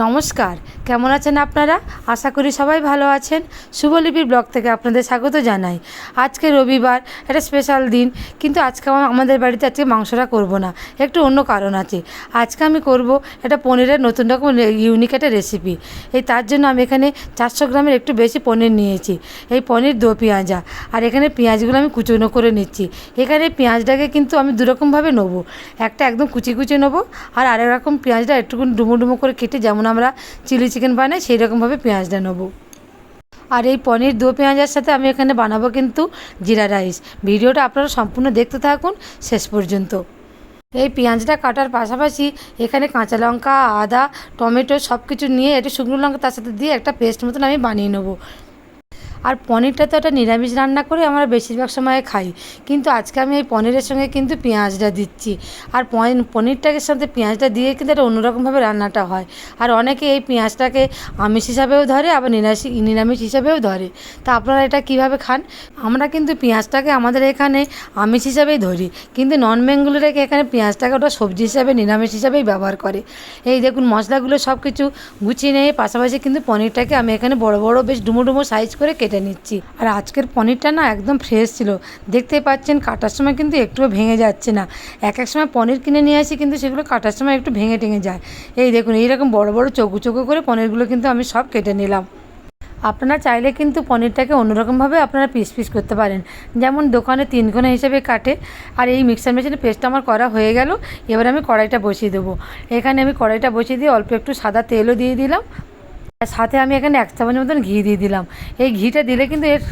নমস্কার, কেমন আছেন আপনারা? আশা করি সবাই ভালো আছেন। শুভলিপির ব্লগ থেকে আপনাদের স্বাগত জানাই। আজকে রবিবার একটা স্পেশাল দিন, কিন্তু আজকে আমাদের বাড়িতে আজকে মাংসটা করব না। একটু অন্য কারণ আছে। আজকে আমি করব একটা পনিরের নতুন রকম ইউনিক একটা রেসিপি এই তার জন্য আমি এখানে চারশো গ্রামের একটু বেশি পনির নিয়েছি। এই পনির দো পেঁয়াজা। আর এখানে পেঁয়াজগুলো আমি কুচনো করে নিচ্ছি। এখানে পেঁয়াজটাকে কিন্তু আমি দুরকমভাবে নেব। একটা একদম কুচি কুচি নেব, আর আরেক রকম পেঁয়াজটা একটুকুন ডুমো ডুমো করে কেটে যেমন আমরা চিলি চিকেন বানাই, সেই রকমভাবে পেঁয়াজটা নেব। আর এই পনির দু পেঁয়াজের সাথে আমি এখানে বানাবো কিন্তু জিরা রাইস। ভিডিওটা আপনারা সম্পূর্ণ দেখতে থাকুন শেষ পর্যন্ত। এই পেঁয়াজটা কাটার পাশাপাশি এখানে কাঁচা লঙ্কা, আদা, টমেটো সব কিছু নিয়ে একটু শুকনো লঙ্কা তার সাথে দিয়ে একটা পেস্ট মতন আমি বানিয়ে নেব। আর পনিরটা তো একটা নিরামিষ রান্না করে আমরা বেশিরভাগ সময় খাই। কিন্তু আজকে আমি এই পনিরের সঙ্গে কিন্তু পেঁয়াজটা দিচ্ছি। আর পনি- পনিরটাকে সাথে পেঁয়াজটা দিয়ে কিন্তু একটা অন্যরকমভাবে রান্নাটা হয়। আর অনেকে এই পেঁয়াজটাকে আমিষ হিসাবেও ধরে, আবার নিরামিষ নিরামিষ হিসাবেও ধরে। তা আপনারা এটা কীভাবে খান? আমরা কিন্তু পেঁয়াজটাকে আমাদের এখানে আমিষ হিসাবেই ধরি। কিন্তু নন বেঙ্গলিরাকে এখানে পেঁয়াজটাকে ওটা সবজি হিসাবে, নিরামিষ হিসাবেই ব্যবহার করে? এই দেখুন মশলাগুলো সব কিছু গুছিয়ে নিয়ে, পাশাপাশি কিন্তু পনিরটাকে আমি এখানে বড় বড়, বেশ ডুমো ডুমো সাইজ করে কেটে নিচ্ছি। আর আজকের পনিরটা না একদম ফ্রেশ ছিল। দেখতেই পাচ্ছেন, কাটার সময় কিন্তু একটুও ভেঙে যাচ্ছে না। এক এক সময় পনির কিনে নিয়ে আসি, কিন্তু সেগুলো কাটার সময় একটু ভেঙে টেঙে যায়। এই দেখুন, এইরকম বড় বড় চৌকো চৌকো করে পনিরগুলো কিন্তু আমি সব কেটে নিলাম। আপনারা চাইলে কিন্তু পনিরটাকে অন্যরকমভাবে আপনারা পিস পিস করতে পারেন। যেমন দোকানে তিন কোনা হিসেবে কাটে। আর এই মিক্সার মেশিনে পেস্টটা আমার করা হয়ে গেল। এবার আমি কড়াইটা বসিয়ে দেবো। এখানে আমি কড়াইটা বসিয়ে দিয়ে অল্প একটু সাদা তেলও দিয়ে দিলাম। সাথে আমি এখানে এক চামচ মতন ঘি দিয়ে দিলাম। এই ঘিটা দিলে কিন্তু এর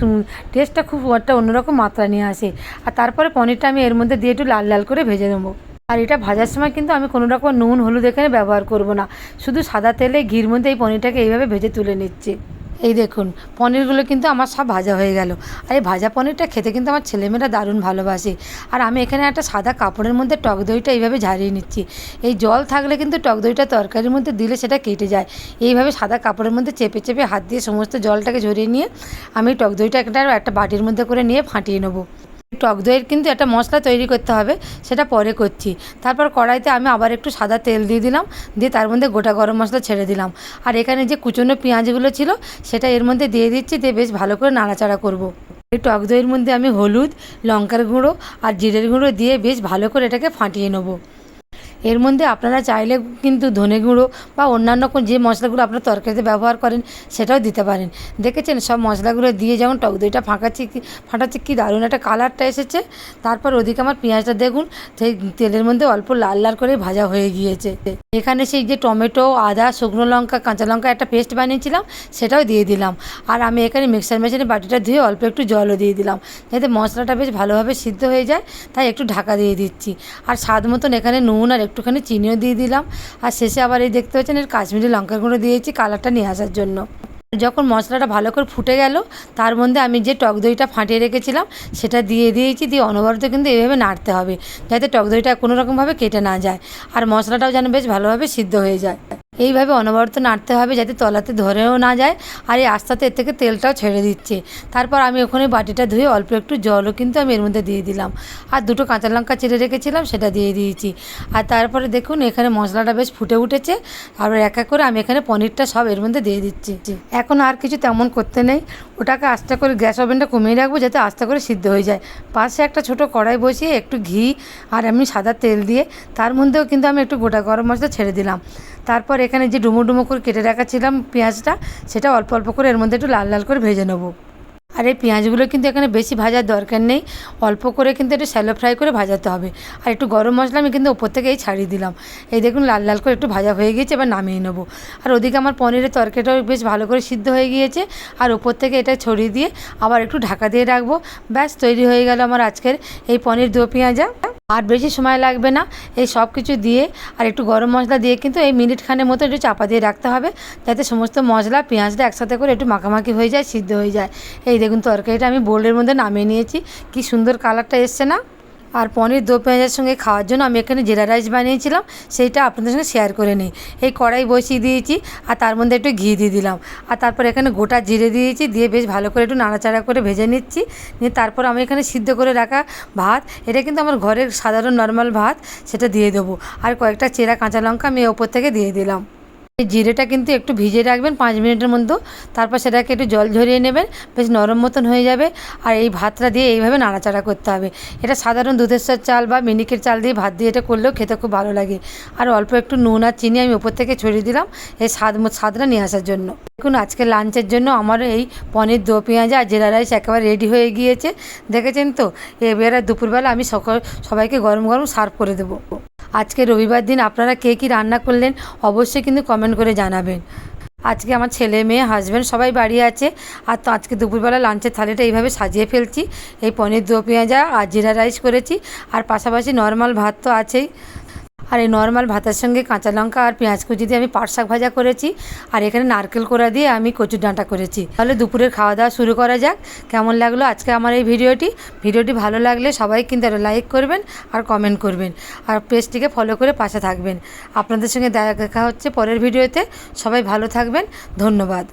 টেস্টটা খুব একটা অন্যরকম মাত্রা নিয়ে আসে। আর তারপরে পনিরটা আমি এর মধ্যে দিয়ে একটু লাল লাল করে ভেজে নেব। আর এটা ভাজার সময় কিন্তু আমি কোনো রকম নুন, হলুদ এখানে ব্যবহার করব না। শুধু সাদা তেলে ঘির মধ্যে এই পনিরটাকে এইভাবে ভেজে তুলে নিচ্ছি। এই দেখুন, পনিরগুলো কিন্তু আমার সব ভাজা হয়ে গেল। আর এই ভাজা পনিরটা খেতে কিন্তু আমার ছেলেমেয়েরা দারুণ ভালোবাসে। আর আমি এখানে একটা সাদা কাপড়ের মধ্যে টক দইটা এইভাবে ঝারিয়ে নিচ্ছি। এই জল থাকলে কিন্তু টক দইটা তরকারির মধ্যে দিলে সেটা কেটে যায়। এইভাবে সাদা কাপড়ের মধ্যে চেপে চেপে হাত দিয়ে সমস্ত জলটাকে ঝরিয়ে নিয়ে আমি টক দইটা একটা একটা বাটির মধ্যে করে নিয়ে ফাটিয়ে নেব। টক দইয়ের কিন্তু একটা মশলা তৈরি করতে হবে, সেটা পরে করছি। তারপর কড়াইতে আমি আবার একটু সাদা তেল দিয়ে দিলাম, দিয়ে তার মধ্যে গোটা গরম মশলা ছেড়ে দিলাম। আর এখানে যে কুচনো পেঁয়াজগুলো ছিল, সেটা এর মধ্যে দিয়ে দিচ্ছি, দিয়ে বেশ ভালো করে নাড়াচাড়া করব। এই টক দইয়ের মধ্যে আমি হলুদ, লঙ্কার গুঁড়ো আর জিরের গুঁড়ো দিয়ে বেশ ভালো করে এটাকে ফাটিয়ে নেব। এর মধ্যে আপনারা চাইলে কিন্তু ধনে গুঁড়ো বা অন্যান্য কোন যে মশলাগুলো আপনারা তরকারিতে ব্যবহার করেন, সেটাও দিতে পারেন। দেখেছেন সব মশলাগুলো দিয়ে যেমন টক দইটা ফাঁকাচ্ছি ফাটাচ্ছি কি দারুণ একটা কালারটা এসেছে। তারপর ওদিকে আমার পেঁয়াজটা দেখুন, সেই তেলের মধ্যে অল্প লাল লাল করে ভাজা হয়ে গিয়েছে। এখানে সেই যে টমেটো, আদা, শুকনো লঙ্কা, কাঁচা লঙ্কা একটা পেস্ট বানিয়েছিলাম, সেটাও দিয়ে দিলাম। আর আমি এখানে মিক্সার মেশিনে বাটিটা ধুয়ে অল্প একটু জলও দিয়ে দিলাম, যাতে মশলাটা বেশ ভালোভাবে সিদ্ধ হয়ে যায়, তাই একটু ঢাকা দিয়ে দিচ্ছি। আর স্বাদ মতন এখানে নুন আর একটুখানি চিনিও দিয়ে দিলাম। আর শেষে আবার এই দেখতে পাচ্ছেন এর কাশ্মীরি লঙ্কার গুঁড়ো দিয়েছি কালারটা নিয়ে আসার জন্য। যখন মশলাটা ভালো করে ফুটে গেল, তার মধ্যে আমি যে টক দইটা ফাটিয়ে রেখেছিলাম, সেটা দিয়ে দিয়েছি, দিয়ে অনবরত কিন্তু এইভাবে নাড়তে হবে, যাতে টক দইটা কোনো রকমভাবে কেটে না যায়। আর মশলাটাও যেন বেশ ভালোভাবে সিদ্ধ হয়ে যায়। এইভাবে অনবরত নাড়তে হবে যাতে তলাতে ধরেও না যায় আর এই আস্তে আস্তে এর থেকে তেলটাও ছেড়ে দিচ্ছে। তারপর আমি ওখানে বাটিটা ধুয়ে অল্প একটু জলও কিন্তু আমি এর মধ্যে দিয়ে দিলাম। আর দুটো কাঁচা লঙ্কা চিড়ে রেখেছিলাম, সেটা দিয়ে দিয়েছি। আর তারপরে দেখুন, এখানে মশলাটা বেশ ফুটে উঠেছে। আর এক এক করে আমি এখানে পনিরটা সব এর মধ্যে দিয়ে দিচ্ছি। এখন আর কিছু তেমন করতে নেই। ওটাকে আস্তে করে গ্যাস ওভেনটা কমিয়ে রাখব যাতে আস্তে করে সিদ্ধ হয়ে যায়। পাশে একটা ছোট কড়াই বসিয়ে একটু ঘি আর আমি সাদা তেল দিয়ে তার মধ্যেও কিন্তু আমি একটু গোটা গরম মশলা ছেড়ে দিলাম। তারপর এখানে যে ডুমো ডুমো করে কেটে রাখাছিলাম পেঁয়াজটা, সেটা অল্প অল্প করে এর মধ্যে একটু লাল লাল করে ভেজে নেব। আর এই পেঁয়াজগুলো কিন্তু এখানে বেশি ভাজার দরকার নেই, অল্প করে কিন্তু একটু শ্যালো ফ্রাই করে ভাজাতে হবে। আর একটু গরম মশলা আমি কিন্তু ওপর থেকে এই ছাড়িয়ে দিলাম। এই দেখুন লাল লাল করে একটু ভাজা হয়ে গিয়েছে, এবার নামিয়ে নেব। আর ওদিকে আমার পনিরের তরকারিটাও বেশ ভালো করে সিদ্ধ হয়ে গিয়েছে। আর ওপর থেকে এটা ছড়িয়ে দিয়ে আবার একটু ঢাকা দিয়ে রাখব। ব্যাস, তৈরি হয়ে গেল আমার আজকের এই পনির দো পেঁয়াজা। আর বেশি সময় লাগবে না। এই সব কিছু দিয়ে আর একটু গরম মশলা দিয়ে কিন্তু এই মিনিট খানের মতো একটু চাপা দিয়ে রাখতে হবে। যাতে সমস্ত মশলা, পেঁয়াজটা একসাথে করে একটু মাখামাখি হয়ে যায়, সিদ্ধ হয়ে যায়। এই দেখুন তরকারিটা আমি বোর্ডের মধ্যে নামিয়ে নিয়েছি। কি সুন্দর কালারটা এসছে না? আর পনির দো পেঁয়াজের সঙ্গে খাওয়ার জন্য আমি এখানে জিরা রাইস বানিয়েছিলাম, সেইটা আপনাদের সঙ্গে শেয়ার করে নিই। এই কড়াই বসিয়ে দিয়েছি আর তার মধ্যে একটু ঘি দিয়ে দিলাম। আর তারপর এখানে গোটা জিরে দিয়েছি, দিয়ে বেশ ভালো করে একটু নাড়াচাড়া করে ভেজে নিচ্ছি। নিয়ে তারপর আমি এখানে সিদ্ধ করে রাখা ভাত, এটা কিন্তু আমার ঘরের সাধারণ নর্মাল ভাত, সেটা দিয়ে দেবো। আর কয়েকটা চেরা কাঁচা লঙ্কা আমি ওপর থেকে দিয়ে দিলাম। জিরেটা কিন্তু একটু ভিজিয়ে রাখবেন পাঁচ মিনিটের মধ্যে। তারপর সেটাকে একটু জল ঝরিয়ে নেবেন, বেশ নরম মতন হয়ে যাবে। আর এই ভাতটা দিয়ে এইভাবে নাড়াচাড়া করতে হবে। এটা সাধারণ দুধেশ্বর চাল বা মিনিকের চাল দিয়ে ভাত দিয়ে এটা করলেও খেতে খুব ভালো লাগে। আর অল্প একটু নুন আর চিনি আমি ওপর থেকে ছড়িয়ে দিলাম এই স্বাদ স্বাদটা নিয়ে আসার জন্য। দেখুন, আজকে লাঞ্চের জন্য আমার এই পনির, দো পেঁয়াজা আর জিরা রাইস একেবারে রেডি হয়ে গিয়েছে। দেখেছেন তো? এবারে দুপুরবেলা আমি সকল, সবাইকে গরম গরম সার্ভ করে দেবো। আজকে রবিবার দিন আপনারা কে কী রান্না করলেন অবশ্যই কিন্তু কমেন্ট করে জানাবেন। আজকে আমার ছেলে, মেয়ে হাজব্যান্ড সবাই বাড়ি আছে। আর তো আজকে দুপুরবেলা লাঞ্চের থালিটা এইভাবে সাজিয়ে ফেলছি। এই পনির দো পেঁয়াজা আর জিরা রাইস করেছি। আর পাশাপাশি নর্মাল ভাত তো আছেই। আর এই নর্মাল ভাতের সঙ্গে কাঁচা লঙ্কা আর পেঁয়াজ কুচি দিয়ে আমি পাট শাক ভাজা করেছি। আর এখানে নারকেল কোড়া দিয়ে আমি কচুর ডাঁটা করেছি। তাহলে দুপুরের খাওয়া দাওয়া শুরু করা যাক। কেমন লাগল আজকে আমার এই ভিডিওটি? ভিডিওটি ভালো লাগলে সবাই কিন্তু লাইক করবেন আর কমেন্ট করবেন। আর পেজটিকে ফলো করে পাশে থাকবেন। আপনাদের সঙ্গে দেখা হচ্ছে পরের ভিডিওতে। সবাই ভালো থাকবেন। ধন্যবাদ।